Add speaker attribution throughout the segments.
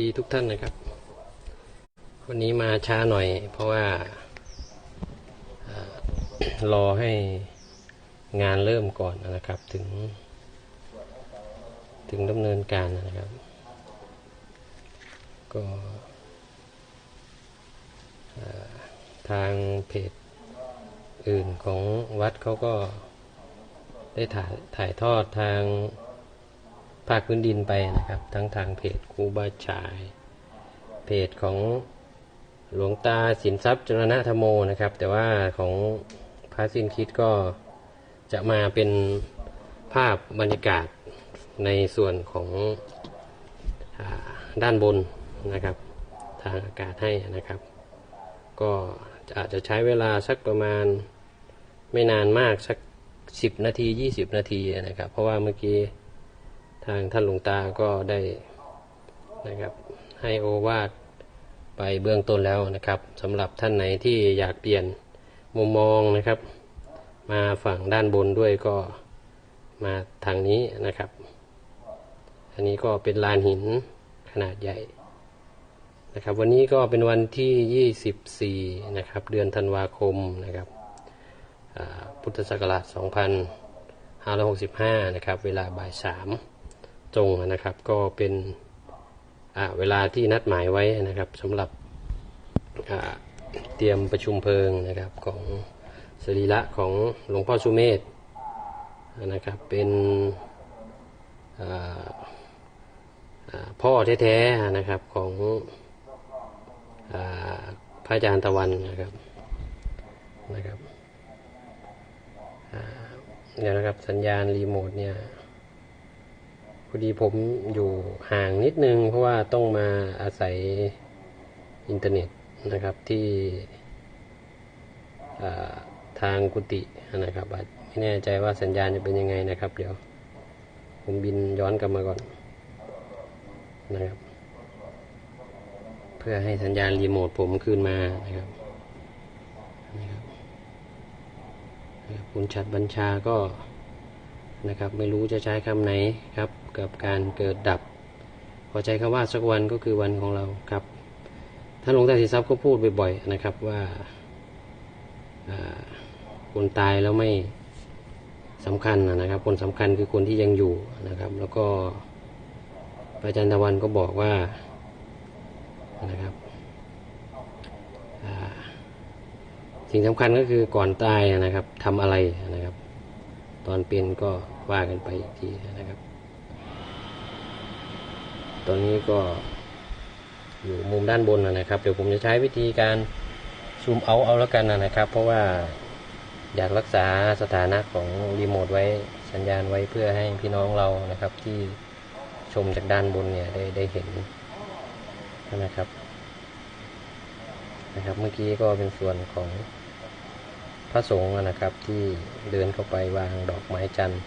Speaker 1: ดีทุกท่านนะครับ วันนี้มาช้าหน่อย เพราะว่าอารอให้งานเริ่มก่อนนะครับ ถึง ถึงดำเนินการนะครับ ก็ทางเพจอื่นของวัดเขาก็ได้ถ่ายถ่ายทอดทาง ภาคพื้นดินไปนะครับ ทั้งทางเพจครูบาชาย เพจของหลวงตาสินทรัพย์จรณธรรมโมนะครับ แต่ว่าของพระสินคิดก็จะมาเป็นภาพบรรยากาศในส่วนของอด้านบนนะครับ ทางอากาศให้นะครับ ก็อาจจะใช้เวลาสักประมาณไม่นานมากสัก 10 นาที 20 นาทีนะครับ เพราะว่าเมื่อกี้ ทางท่านหลวงตาก็ได้นะครับให้โอวาทไปเบื้องต้นแล้วนะครับสำหรับท่านไหนที่อยากเปลี่ยนมุมมองนะครับ มาฝั่งด้านบนด้วยก็มาทางนี้นะครับ อันนี้ก็เป็นลานหินขนาดใหญ่นะครับ วันนี้ก็เป็นวันที่ 24 นะครับ เดือนธันวาคมนะครับพุทธศักราช 2565 นะครับ เวลาบ่ายสาม จงนะครับ ก็เป็นเวลาที่นัดหมายไว้นะครับสำหรับเตรียมประชุมเพลิงนะครับของสรีระของหลวงพ่อสุเมธนะครับเป็นพ่อแท้ๆนะครับของอพระอาจารย์ตะวันนะครับนะครับเนี่ยนะครับสัญญาณรีโมทเนี่ย พอดีผมอยู่ห่างนิดนึง เพราะว่าต้องมาอาศัยอินเทอร์เน็ตนะครับที่ทางกุฏินะครับไม่แน่ใจว่าสัญญาณจะเป็นยังไงนะครับ เดี๋ยว ผมบินย้อนกลับมาก่อนนะครับ เพื่อให้สัญญาณรีโมทผมคืนมานะครับนะครับนะครับคุณชัดบัญชาก็นะครับ ไม่รู้จะใช้คำไหนครับ กับการเกิดดับ พอใจคำว่าสักวันก็คือวันของเราครับท่านหลวงตาสิทรัพย์ก็พูดบ่อยๆนะครับว่าคนตายแล้วไม่สำคัญนะครับ คนสำคัญคือคนที่ยังอยู่นะครับ แล้วก็พระอาจารย์ตะวันก็บอกว่านะครับสิ่งสำคัญก็คือก่อนตายนะครับทำอะไรนะครับ ตอนเป็นก็ว่ากันไปอีกทีนะครับ อนนี้ก็อยู่มุมด้านบนนะนะครับ เดี๋ยวผมจะใช้วิธีการซูมเอาเอาแล้วกันนะครับ เพราะว่าอยากรักษาสถานะของรีโมทไว้สัญญาณไว้เพื่อให้พี่น้องเรานะครับที่ชมจากด้านบนเนี่ยได้ได้เห็นนะครับนะครับ เมื่อกี้ก็เป็นส่วนของพระสงฆ์นะครับที่เดินเข้าไปวางดอกไม้จันทร์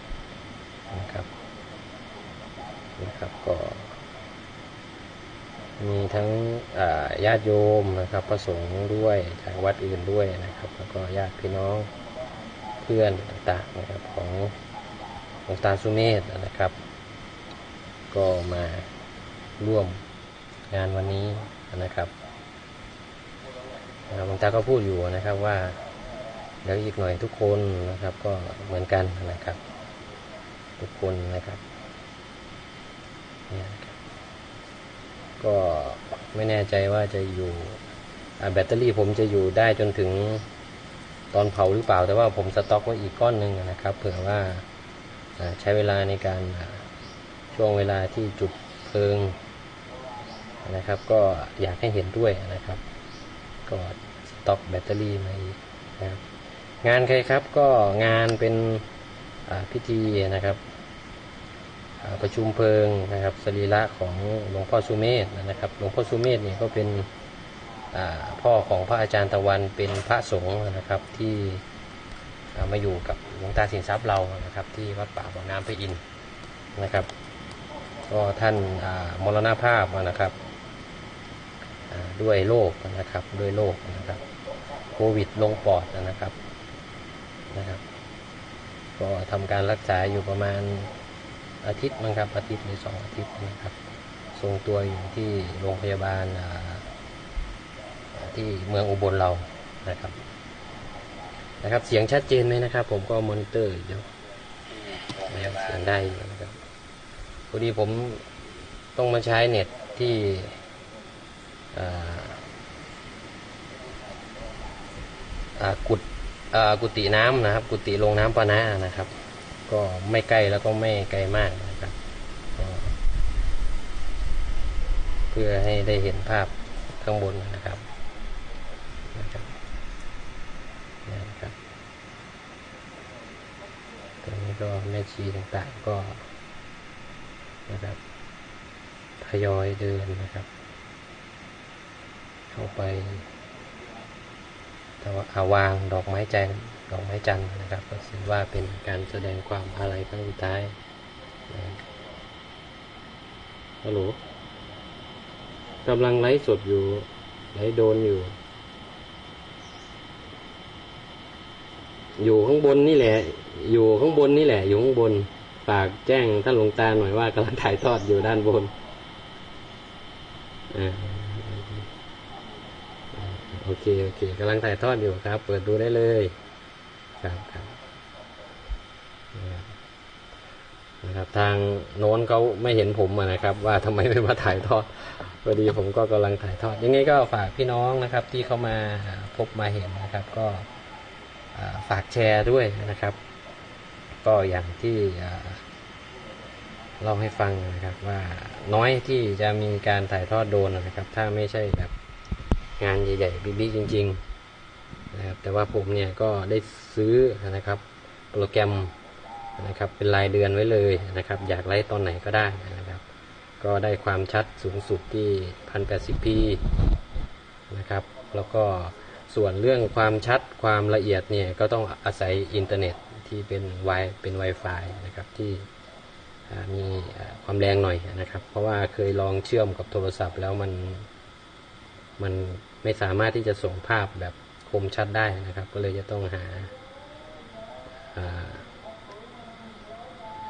Speaker 1: นะครับนะครับก็ มีทั้งญาติโยมนะครับพระสงฆ์ด้วยจากวัดอื่นด้วยนะครับ แล้วก็ญาติพี่น้องเพื่อนต่างๆนะครับของหลวงตาสุเมธนะครับ ก็มาร่วมงานวันนี้นะครับนะครับหลวงตาก็พูดอยู่นะครับว่าเดี๋ยวอีกหน่อยทุกคนนะครับก็เหมือนกันนะครับ ทุกคนนะครับ ก็ไม่แน่ใจว่าจะอยู่แบตเตอรี่ผมจะอยู่ได้จนถึงตอนเผาหรือเปล่า แต่ว่าผมสต็อกไว้อีกก้อนหนึ่งนะครับ เผื่อว่าใช้เวลาในการช่วงเวลาที่จุดเพลิงนะครับ ก็อยากให้เห็นด้วยนะครับ ก็สต็อกแบตเตอรี่มาอีกนะครับงานใครครับก็งานเป็นพิธีนะครับ ประชุมเพลิงนะครับสรีระของหลวงพ่อสุเมธนะครับ หลวงพ่อสุเมธเนี่ยก็เป็นพ่อของพระอาจารย์ตะวันเป็นพระสงฆ์นะครับที่มาอยู่กับหลวงตาสินทรัพย์เรานะครับ ที่วัดป่าบ่อน้ำพระอินนะครับก็ท่านามรณภาพนะครับด้วยโรคนะครับด้วยโรคนะครับโควิดลงปอดนะครับนะครับ ก็ทำการรักษาอยู่ประมาณ อาทิตย์มั้งครับอาทิตย์หรือสองอาทิตย์นะครับสทรงตัวอยู่ที่โรงพยาบาลที่เมืองอุบลเรานะครับนะครับ เสียงชัดเจนไหมนะครับ ผมก็มอนิเตอร์อยู่นะครับเสียงได้นะครับพอดีผมต้องมาใช้เน็ตที่อ่ากุดอ่ากุฏิน้ำนะครับ กุฏิลงน้ำปานะนะครับ ก็ไม่ใกล้แล้วก็ไม่ไกลมากนะครับ เพื่อให้ได้เห็นภาพข้างบนนะครับนะครับนะครับตรงนี้ก็แม่ชีต่างๆก็นะครับทยอยเดินนะครับ เข้าไปแต่ว่าอาวางดอกไม้ใจน ดอกไม้จันทร์นะครับ ก็ถือว่าเป็นการแสดงความอาลัยครั้งสุดท้ายฮัลโหลกำลังไลฟ์สดอยู่ไลฟ์โดนอยู่ อยู่ข้างบนนี่แหละ อยู่ข้างบนนี่แหละ อยู่ข้างบน ฝากแจ้งท่านหลวงตาหน่อยว่ากำลังถ่ายทอดอยู่ด้านบนอ่าโอเค โอเคกำลังถ่ายทอดอยู่ครับ เปิดดูได้เลย ครับ ครับนะครับ ทางโน้นเขาไม่เห็นผมนะครับ ว่าทำไมไม่มาถ่ายทอดพอดีผมก็กำลังถ่ายทอด ยังไงก็ฝากพี่น้องนะครับ ที่เข้ามาพบมาเห็นนะครับ ก็ฝากแชร์ด้วยนะครับ ก็อย่างที่เล่าให้ฟังนะครับว่าน้อยที่จะมีการถ่ายทอดโดนนะครับ ถ้าไม่ใช่แบบงานใหญ่ๆบิ๊กๆจริง ๆ นะครับ แต่ว่าผมเนี่ยก็ได้ซื้อนะครับ โปรแกรมนะครับ เป็นรายเดือนไว้เลยนะครับ อยากไลฟ์ตอนไหนก็ได้นะครับ ก็ได้ความชัดสูงสุดที่ 1080p นะครับ แล้วก็ส่วนเรื่องความชัดความละเอียดเนี่ยก็ต้องอาศัยอินเทอร์เน็ตที่เป็น Wi เป็น Wi-Fi นะครับที่มีความแรงหน่อยนะครับ เพราะว่าเคยลองเชื่อมกับโทรศัพท์แล้วมันมันไม่สามารถที่จะส่งภาพแบบ มชัดได้นะครับ ก็เลยจะต้องหาอา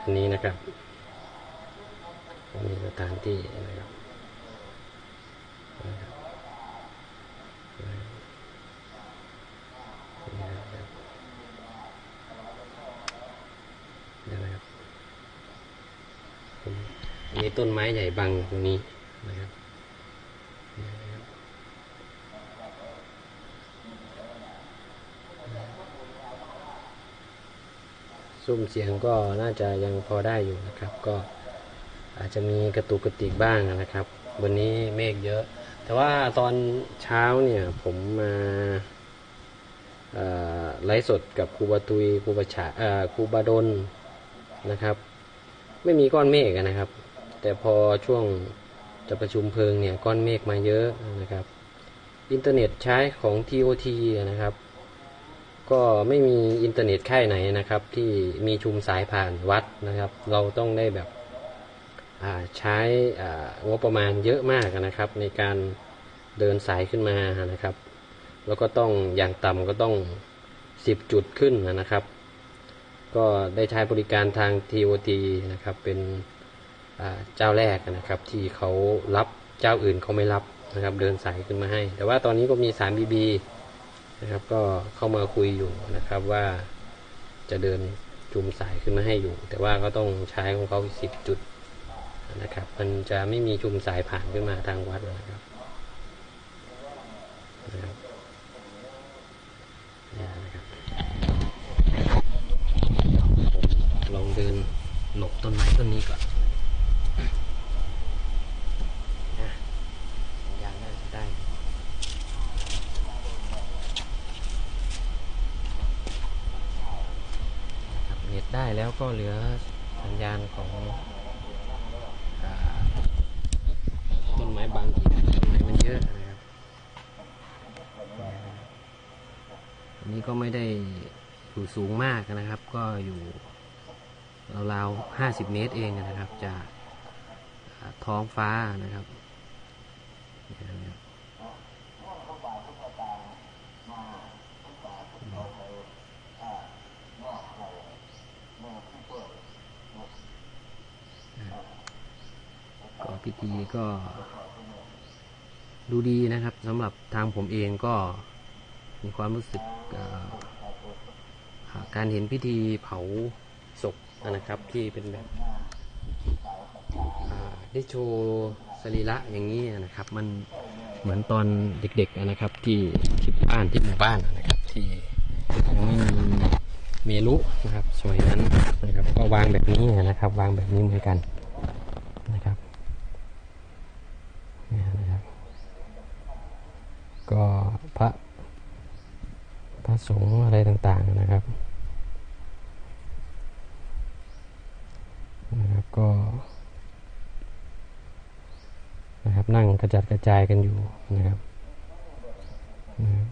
Speaker 1: อันนี้นะครับมีสถานที่นะครับนะครับนี่นะครับนี่นะครับผมมีต้นไม้ใหญ่บังตรงนี้นะครับ ซุ้มเสียงก็น่าจะยังพอได้อยู่นะครับ ก็อาจจะมีกระตุกกระติกบ้างนะครับ วันนี้เมฆเยอะ แต่ว่าตอนเช้าเนี่ยผมมาไลฟ์สดกับครูบาตุยครูบาฉาครูบาดนนะครับ ไม่มีก้อนเมฆนะครับ แต่พอช่วงจะประชุมเพลิงเนี่ยก้อนเมฆมาเยอะนะครับ อินเทอร์เน็ตใช้ของ TOT นะครับ ก็ไม่มีอินเทอร์เน็ตค่ายไหนนะครับ ที่มีชุมสายผ่านวัดนะครับ เราต้องได้แบบใช้อ่างบประมาณเยอะมากนะครับ ในการเดินสายขึ้นมานะครับ แล้วก็ต้องอย่างต่ำก็ต้อง 10 จุดขึ้นนะครับ ก็ได้ใช้บริการทาง TOT นะครับเป็นเจ้าแรกนะครับ ที่เขารับเจ้าอื่นเขาไม่รับนะครับ เดินสายขึ้นมาให้ แต่ว่าตอนนี้ก็มี 3BB นะครับ ก็เข้ามาคุยอยู่นะครับว่าจะเดินจุมสายขึ้นมาให้อยู่ แต่ว่าก็ต้องใช้ของเขาสิบจุดนะครับ มันจะไม่มีจุมสายผ่านขึ้นมาทางวัดนะครับนะครับลองเดินหลบต้นไม้ต้นนี้ก่อนนะสัญญาณน่าจะได้ ครับเน็ตได้ แล้วก็เหลือสัญญาณของต้นไม้บางอีกต้นไม้มันเยอะนะครับอันนี้ก็ไม่ได้อยู่สูงมากนะครับ ก็อยู่ราวๆห้าสิบเมตรเองนะครับ จากท้องฟ้านะครับเนี่ยนะครับก็ พิธีก็ดูดีนะครับสำหรับทางผมเองก็มีความรู้สึกการเห็นพิธีเผาศพนะครับ ที่เป็นแบบได้โชว์สรีระอย่างนี้นะครับ มันเหมือนตอนเด็กๆนะครับ ที่ที่บ้านที่หมู่บ้านนะครับ ที่ยังไม่มีเมลุนะครับสมัยนั้นนะครับ ก็วางแบบนี้นะครับ วางแบบนี้เหมือนกันนะครับเนี่ยนะครับ ก็พระพระสงฆ์อะไรต่างๆนะครับนะครับก็นะครับนั่งกระจัดกระจายกันอยู่นะครับนะ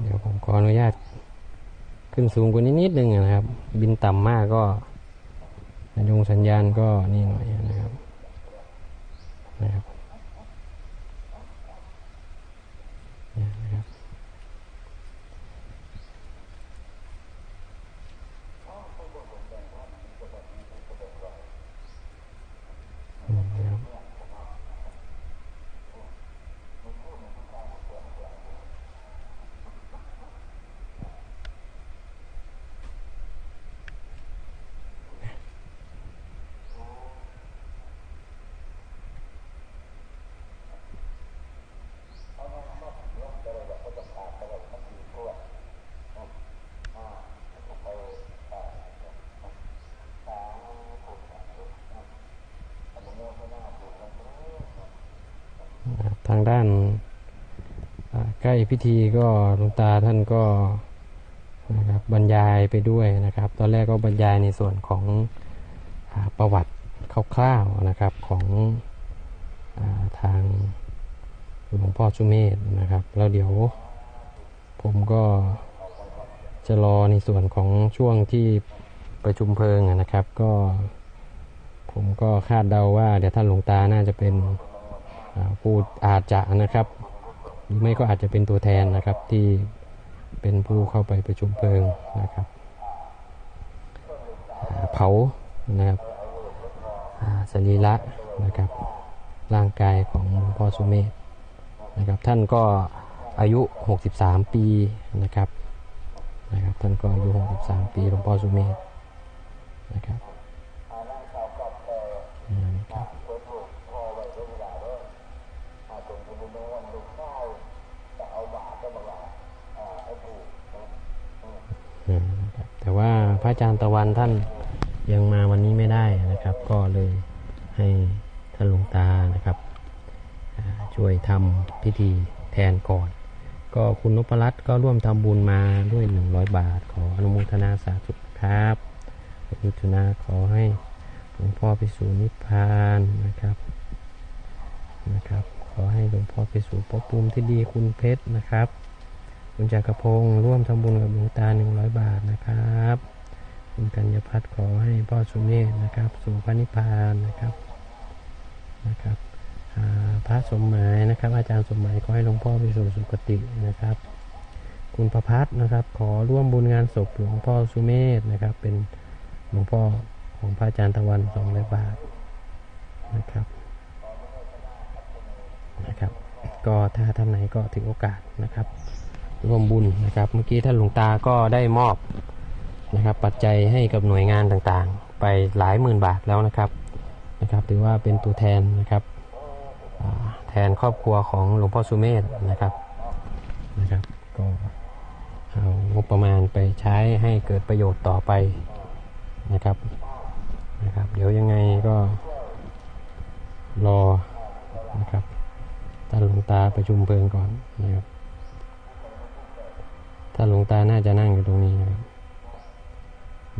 Speaker 1: เดี๋ยวผมขออนุญาตขึ้นสูงกว่านี้นิดนึงนะครับ บินต่ำมากก็สัญญงสัญญาณก็นี่หน่อยนะครับนะครับ เนี่ยนะครับอืมนะครับนะครับทาง ด้านใกล้พิธีก็หลวงตาท่านก็นะครับบรรยายไปด้วยนะครับ ตอนแรกก็บรรยายในส่วนของอประวัติคร่าวๆนะครับของอาทางหลวงพ่อสุเมธนะครับ แล้วเดี๋ยวผมก็จะรอในส่วนของช่วงที่ประชุมเพลิงนะครับ ก็ผมก็คาดเดาว่าเดี๋ยวท่านหลวงตาน่าจะเป็น ผู้อาจจะนะครับหรือไม่ก็อาจจะเป็นตัวแทนนะครับที่เป็นผู้เข้าไปประชุมเพลิงนะครับเผานะครับสรีระนะครับร่างกายของหลวงพ่อสุเมธนะครับท่านก็อายุ 63 ปีนะครับนะครับท่านก็อายุ 63 ปีหลวงพ่อสุเมธนะครับนะครับ อืมนะครับแต่ว่าพระอา จารย์ตะวันท่านยังมาวันนี้ไม่ได้นะครับ ก็เลยให้ท่านหลวงตานะครับ ช่วยทำพิธีแทนก่อน ก็คุณนพรัตน์ก็ร่วมทำบุญมาด้วย 100 บาท ขออนุโมทนาสาธุครับอนุทนาขอให้หลวงพ่อไปสู่นิพพานนะครับนะครับ ขอให้หลวงพ่อไปสู่ภพภูมิที่ดีคุณเพชรนะครับ คุณจักรพงศ์ร่วมทำบุญกับหลวงตา100 บาทนะครับ คุณกัญญพัฒน์ขอให้พ่อสุเมธนะครับ สู่พระนิพพานนะครับนะครับพระสมหมายนะครับ อาจารย์สมหมายขอให้หลวงพ่อไปสู่สุคตินะครับ คุณประพัฒนะครับ ขอร่วมบุญงานศพหลวงพ่อสุเมธนะครับ เป็นหลวงพ่อของพระอาจารย์ตะวัน200บาทนะครับนะครับ ก็ถ้าท่านไหนก็ถือโอกาสนะครับ ร่วมบุญนะครับ เมื่อกี้ท่านหลวงตาก็ได้มอบ นะครับ ปัจจัยให้กับหน่วยงานต่างๆ ไปหลายหมื่นบาทแล้วนะครับนะครับถือว่าเป็นตัวแทนนะครับแทนครอบครัวของหลวงพ่อสุเมธนะครับนะครับก็เอางบประมาณไปใช้ให้เกิดประโยชน์ต่อไปนะครับนะครับ เดี๋ยวยังไงก็รอนะครับท่านหลวงตาประชุมเพลิงก่อนนะครับถ้าหลวงตาน่าจะนั่งอยู่ตรงนี้นะครับ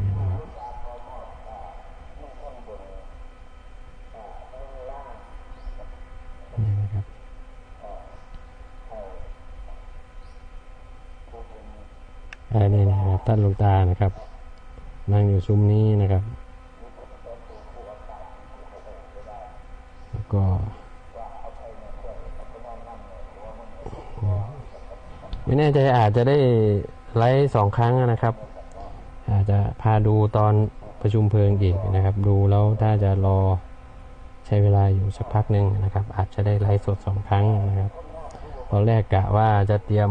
Speaker 1: นี่นะครับเนี่ยนะครับ อันนี้นะครับท่านหลวงตานะครับ นั่งอยู่ซุ้มนี้นะครับ แล้วก็ไม่แน่ใจอาจจะได้ไลฟ์สองครั้งนะครับ อาจจะพาดูตอนประชุมเพลิงอีกนะครับ ดูแล้วถ้าจะรอใช้เวลาอยู่สักพักหนึ่งนะครับ อาจจะได้ไลฟ์สดสองครั้งนะครับตอนแรกกะว่าจะเตรียม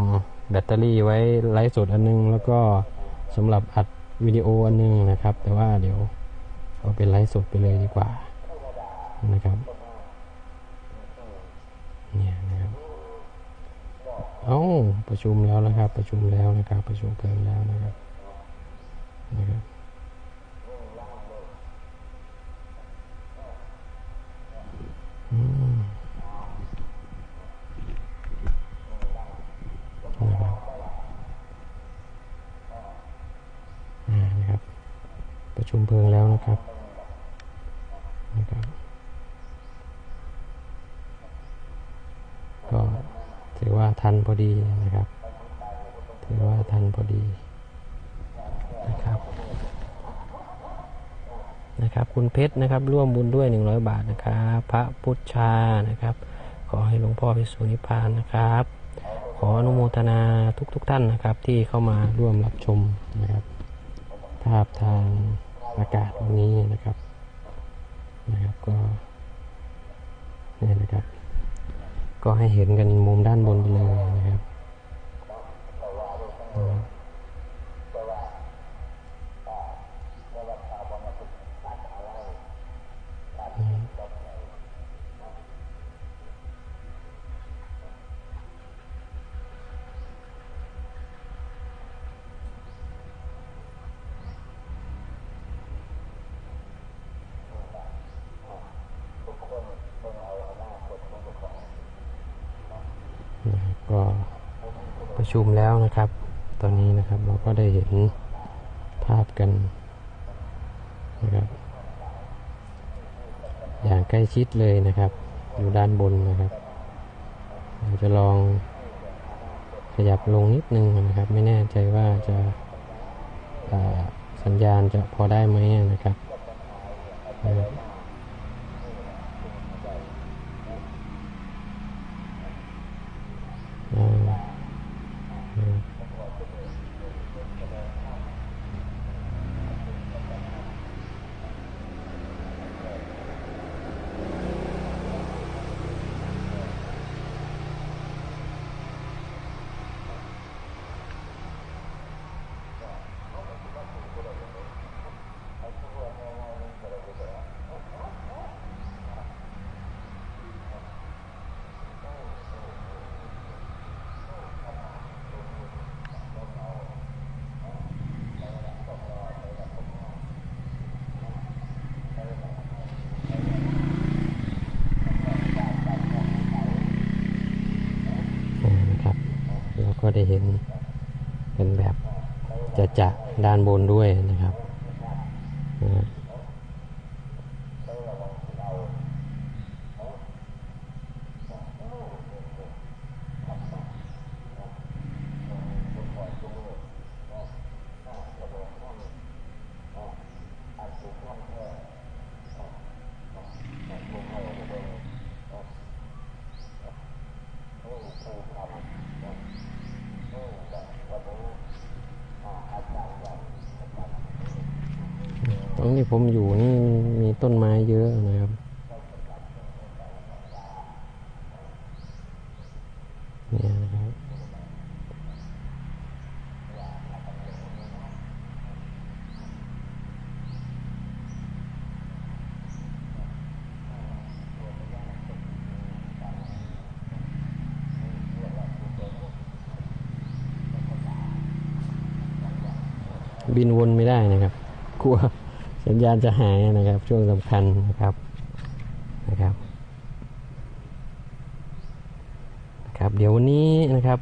Speaker 1: แบตเตอรี่ไว้ไลฟ์สดอันนึง แล้วก็สำหรับอัดวิดีโออันนึงนะครับ แต่ว่าเดี๋ยวเอาเป็นไลฟ์สดไปเลยดีกว่านะครับเนี่ยนะครับเอ้าประชุมแล้วนะครับ ประชุมแล้วนะครับ ประชุมเพลิงแล้วนะครับ นะครับอืมนะครับอ่าครับประชุมเพลิงแล้วนะครับนะครับ ก็ถือว่าทันพอดีนะครับ ถือว่าทันพอดีนะครับ นะ คุณเพชรนะครับ ร่วมบุญด้วย 100 บาทนะครับ พระพุทธชานะครับ ขอให้หลวงพ่อไปสู่นิพานนะครับ ขออนุโมทนาทุกๆทท่านนะครับ ที่เข้ามาร่วมรับชมนะครับ ภาพทางอากาศวันนี้นะครับนะครับก็นี่นะครับ ก็ให้เห็นกันมุมด้านบนไปเลยนะครับ ก็ประชุมแล้วนะครับ ตอนนี้นะครับเราก็ได้เห็นภาพกันนะครับ อย่างใกล้ชิดเลยนะครับ อยู่ด้านบนนะครับเราจะลองขยับลงนิดนึงนะครับ ไม่แน่ใจว่าจะาสัญญาณจะพอได้ไหมนะครับนะครับ อ่าอืมอ่านะครับ ได้เห็นเป็นแบบจะจะด้านบนด้วยนะครับอ่า ตรงที่ผมอยู่นี่มีต้นไม้เยอะนะครับเนี่ยนะครับบินวนไม่ได้นะครับ กลัว สัญญาณจะหายนะครับ ช่วงสำคัญนะครับนะครับครับเดี๋ยววันนี้นะครับ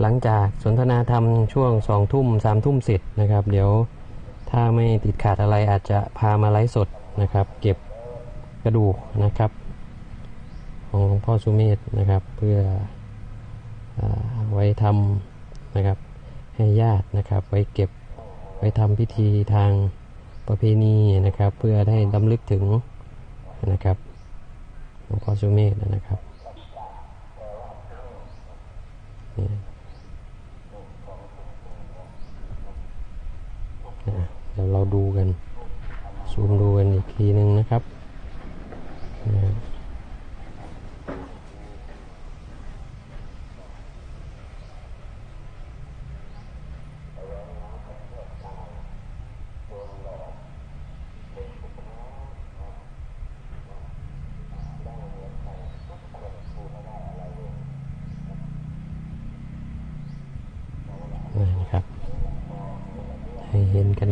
Speaker 1: หลังจากสนทนาธรรมช่วงสองทุ่มสามทุ่มเสร็จนะครับ เดี๋ยวถ้าไม่ติดขัดอะไรอาจจะพามาไลฟ์สดนะครับ เก็บกระดูกนะครับ ของหลวงพ่อสุเมธนะครับ เพื่ออไว้ทำนะครับให้ญาตินะครับ ไว้เก็บไว้ทำพิธีทาง ประเพณีนะครับ เพื่อให้ดำลึกถึงนะครับหลวงพ่อสุเมธนะครับเดี๋ยวเราดูกันซูมดูกันอีกทีหนึ่งนะครับนี่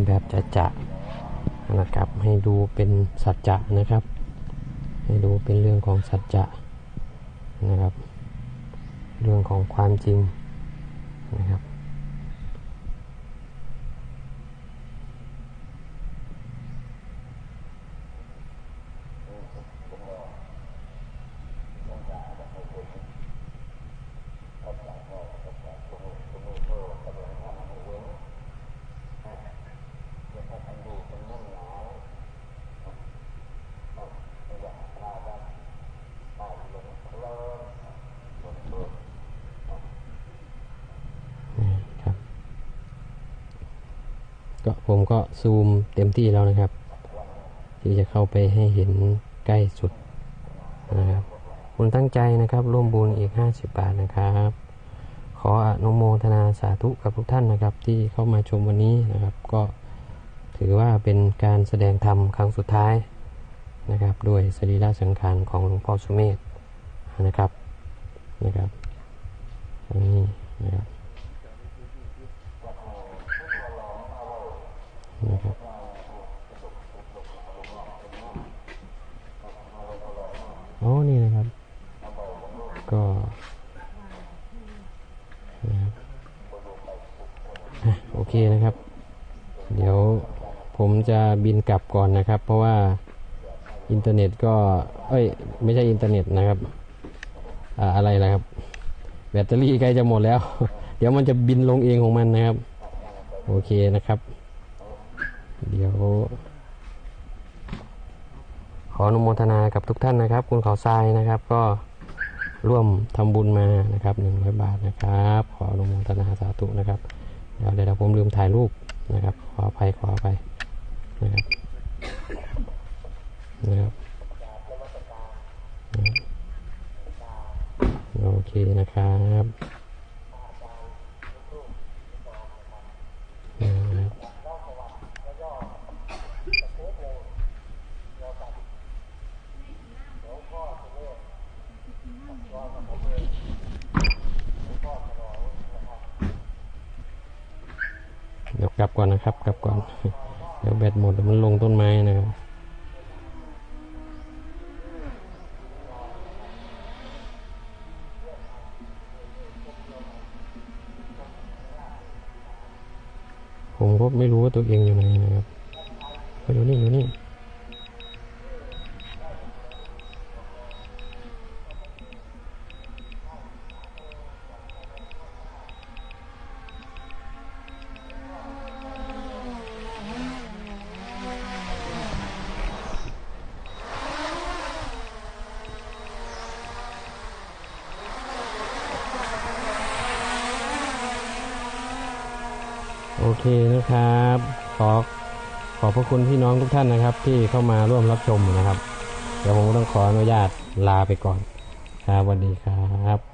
Speaker 1: แบบ จจะนะครับ ให้ดูเป็นสัจจะนะครับ ให้ดูเป็นเรื่องของสัจจะนะครับ เรื่องของความจริงนะครับ ก็ผมก็ซูมเต็มที่แล้วนะครับ ที่จะเข้าไปให้เห็นใกล้สุดนะครับคุณตั้งใจนะครับ ร่วมบุญอีก 50 บาทนะครับ ขออนุโมทนาสาธุกับทุกท่านนะครับ ที่เข้ามาชมวันนี้นะครับ ก็ถือว่าเป็นการแสดงธรรมครั้งสุดท้ายนะครับด้วยสรีระสังขารของหลวงพ่อสุเมธนะครับนะครับอันนี้ นะครับอ๋อนี่นะครับ ก็นะครับโอเคนะครับ เดี๋ยวผมจะบินกลับก่อนนะครับ เพราะว่าอินเทอร์เน็ตก็ เอ้ย ไม่ใช่อินเทอร์เน็ตนะครับอ่าอะไรล่ะครับ แบตเตอรี่ใกล้จะหมดแล้ว เดี๋ยวมันจะบินลงเองของมันนะครับ โอเคนะครับ เดี๋ยว ขออนุโมทนากับทุกท่านนะครับ คุณเขา ทรายนะครับ ก็ร่วมทำบุญมานะครับหนึ่งร้อยบาทนะครับ ขออนุโมทนาสาธุนะครับเดี๋ยวเดี๋ยวผมลืมถ่ายรูปนะครับ ขออภัยขออภัยนะครับนะครับโอเคนะครับ เดี๋ยวก ลับก่อนนะครับ กลับก่อน เดี๋ยวแบตหมดเดี๋ยวมันลงต้นไม้นะครับผมก็ไม่รู้ว่าตัวเองอยู่ไหนนะครับไปดูนี่ดูนี่ คุณพี่น้องทุกท่านนะครับ ที่เข้ามาร่วมรับชมนะครับ เดี๋ยวผมต้องขออนุญาตลาไปก่อน ครับสวัสดีครับ